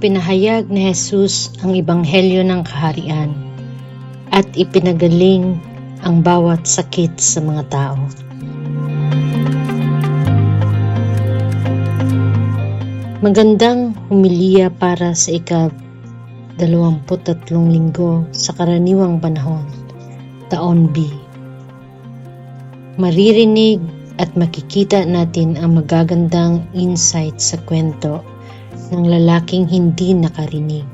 Ipinahayag ni Jesus ang ebanghelyo ng kaharian at ipinagaling ang bawat sakit sa mga tao. Magandang humiliya para sa ika 23 linggo sa karaniwang panahon, taon B. Maririnig at makikita natin ang magagandang insight sa kwento ng lalaking hindi nakarinig.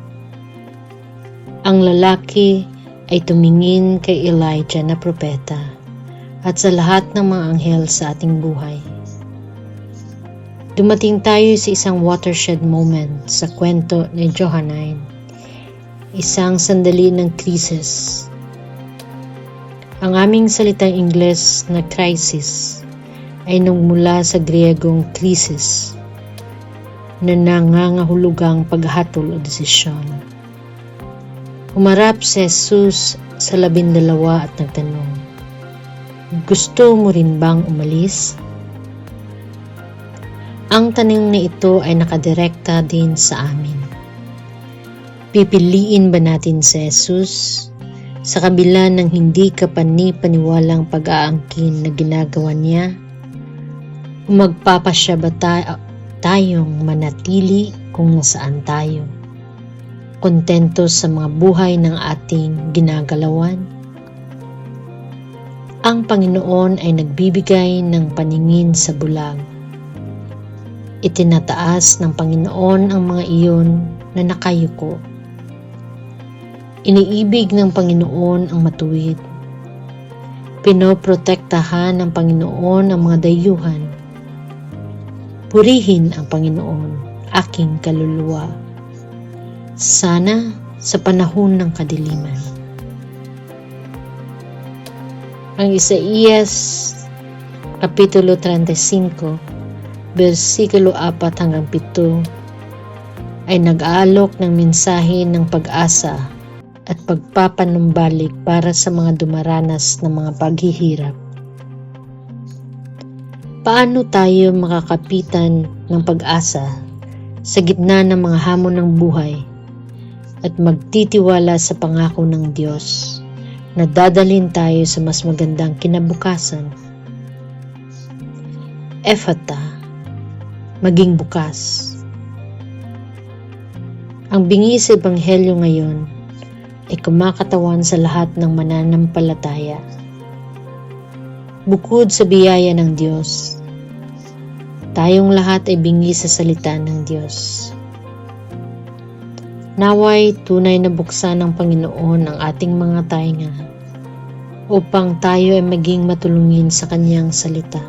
Ang lalaki ay tumingin kay Elijah na propeta at sa lahat ng mga anghel sa ating buhay. Dumating tayo sa isang watershed moment sa kwento ni Johannine, isang sandali ng krisis. Ang aming salitang Ingles na crisis ay nagmula sa Griegong krisis na nangangahulugang paghatol o desisyon. Umarap si Jesus sa labindalawa at nagtanong, Gusto mo rin bang umalis? Ang tanong na ito ay nakadirekta din sa amin. Pipiliin ba natin si Jesus sa kabila ng hindi kapani-paniwalang pag-aangkin na ginagawa niya? Magpapasya ba ta- tayong manatili kung nasaan tayo? Kontento sa mga buhay ng ating ginagalawan? Ang Panginoon ay nagbibigay ng paningin sa bulag Itinataas ng Panginoon ang mga iyon na nakayuko. Iniibig ng Panginoon ang matuwid. Pinoprotektahan ng Panginoon ang mga dayuhan. Purihin ang Panginoon, aking kaluluwa. Sana sa panahon ng kadiliman. Ang Isaías Kapitulo 35 versikulo 4 hanggang 7 ay nag-aalok ng mensahe ng pag-asa at pagpapanumbalik para sa mga dumaranas ng mga paghihirap. Paano tayo makakapitan ng pag-asa sa gitna ng mga hamon ng buhay at magtitiwala sa pangako ng Diyos na dadalhin tayo sa mas magandang kinabukasan? Ephata maging bukas. Ang bingi sa Ebanghelyo ngayon ay kumakatawan sa lahat ng mananampalataya. Bukod sa biyaya ng Diyos, tayong lahat ay bingi sa salita ng Diyos. Naway tunay na buksan ng Panginoon ang ating mga tainga upang tayo ay maging matulungin sa Kanyang salita.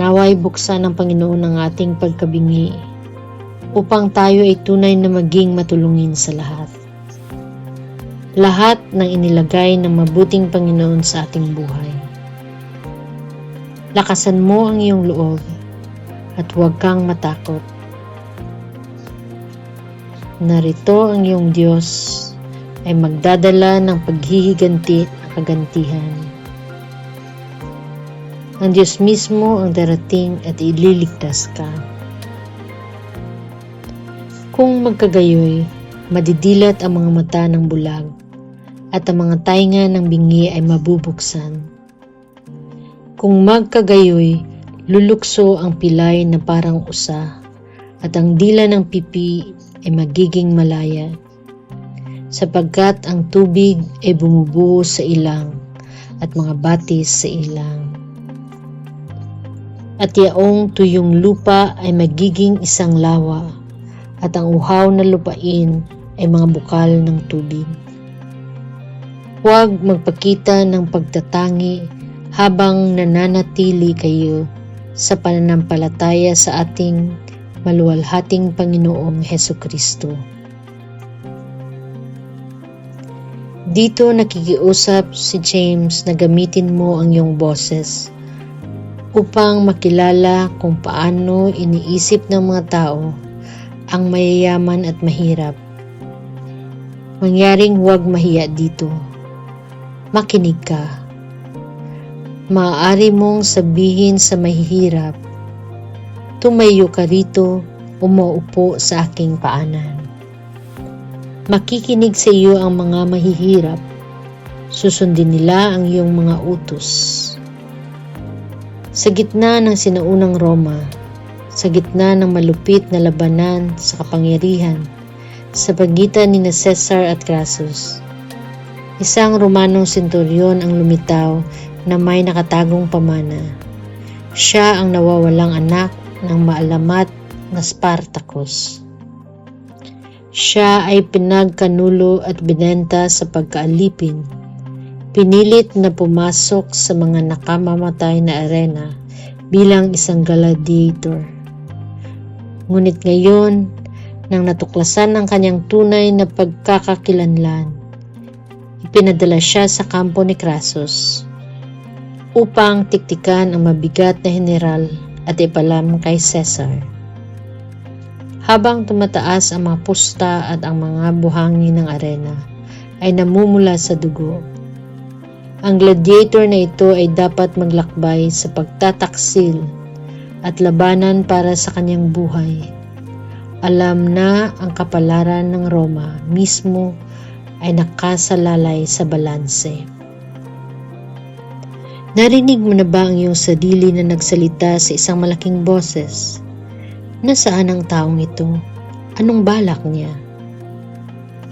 Naway buksan ng Panginoon ang ating pagkabingi upang tayo ay tunay na maging matulungin sa lahat. Lahat ng inilagay ng mabuting Panginoon sa ating buhay. Lakasan mo ang iyong loob at huwag kang matakot. Narito ang iyong Diyos ay magdadala ng paghihiganti at kagantihan. Ang Diyos mismo ang darating at ililigtas ka. Kung magkagayoy, madidilat ang mga mata ng bulag at ang mga tainga ng bingi ay mabubuksan. Kung magkagayoy, lulukso ang pilay na parang usa at ang dila ng pipi ay magiging malaya sapagkat ang tubig ay bumubuo sa ilang at mga batis sa ilang. At yaong tuyong lupa ay magiging isang lawa at ang uhaw na lupain ay mga bukal ng tubig. Huwag magpakita ng pagtatangi habang nananatili kayo sa pananampalataya sa ating maluwalhating Panginoong Heso Kristo. Dito nakikiusap si James na gamitin mo ang iyong boses upang makilala kung paano iniisip ng mga tao ang mayayaman at mahirap. Mangyaring huwag mahiya dito. Makinig ka. Maaari mong sabihin sa mahihirap, tumayo ka rito umaupo sa aking paanan. Makikinig sa iyo ang mga mahihirap. Susundin nila ang iyong mga utos. Sa gitna ng sinaunang Roma, sa gitna ng malupit na labanan sa kapangyarihan, sa pagitan ni na Cesar at Crassus, isang Romanong senturyon ang lumitaw na may nakatagong pamana. Siya ang nawawalang anak ng maalamat na Spartacus. Siya ay pinagkanulo at binenta sa pagkaalipin. Pinilit na pumasok sa mga nakamamatay na arena bilang isang gladiator. Ngunit ngayon, nang natuklasan ng kanyang tunay na pagkakakilanlan, ipinadala siya sa kampo ni Crassus upang tiktikan ang mabigat na general at ipalam kay Caesar. Habang tumataas ang mga pusta at ang mga buhangin ng arena, ay namumula sa dugo. Ang gladiator na ito ay dapat maglakbay sa pagtataksil at labanan para sa kanyang buhay. Alam na ang kapalaran ng Roma mismo ay nakasalalay sa balanse. Narinig mo na ba ang iyong sarili na nagsalita sa isang malaking boses? Nasaan ang taong ito? Anong balak niya?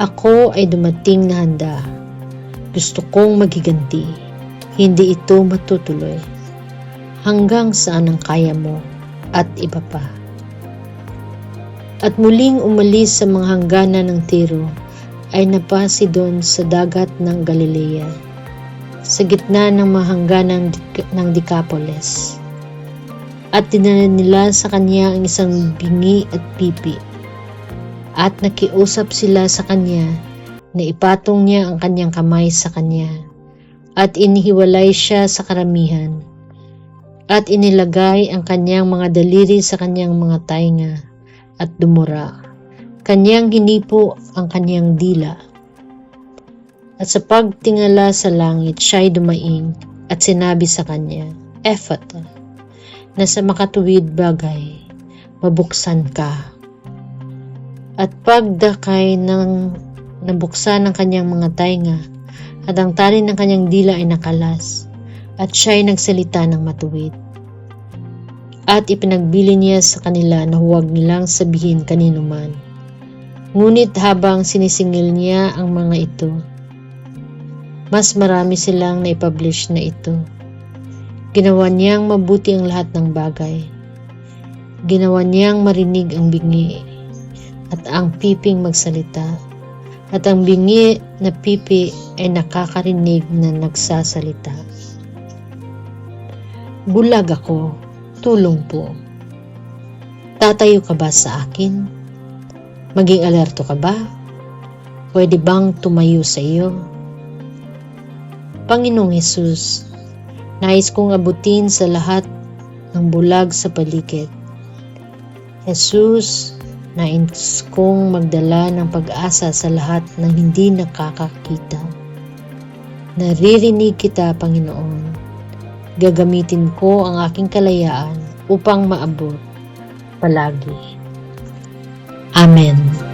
Ako ay dumating na handa. Gusto kong magiganti. Hindi ito matutuloy. Hanggang saan ang kaya mo at iba pa. At muling umalis sa mga hangganan ng tiro ay napasi doon sa dagat ng Galilea sa gitna ng mga hangganan ng Decapolis at dinala nila sa kanya ang isang bingi at pipi. At nakiusap sila sa kanya na ipatong niya ang kanyang kamay sa kanya. At inihiwalay siya sa karamihan. At inilagay ang kanyang mga daliri sa kanyang mga tainga at dumura. Kanyang hinipo ang kanyang dila. At sa pagtingala sa langit, siya'y dumaing at sinabi sa kanya, Ephata, na sa makatuwid bagay, mabuksan ka. At pagdakay ng nabuksan ng kanyang mga tainga, at ang tali ng kanyang dila ay nakalas, at siya ay nagsalita ng matuwid. At ipinagbili niya sa kanila na huwag nilang sabihin kanino man. Ngunit habang sinisingil niya ang mga ito, mas marami silang naipublish na ito Ginawa niyang mabuti ang lahat ng bagay. Ginawa niyang marinig ang bingi at ang piping magsalita. At ang bingi na pipi ay nakakarinig na nagsasalita. Bulag ako, tulong po. Tatayo ka ba sa akin? Maging alerto ka ba? Pwede bang tumayo sa iyo? Panginoong Hesus, Nais kong abutin sa lahat ng bulag sa paligid. Jesus, nais kong magdala ng pag-asa sa lahat ng hindi nakakakita. Naririnig kita, Panginoon. Gagamitin ko ang aking kalayaan upang maabot palagi. Amen.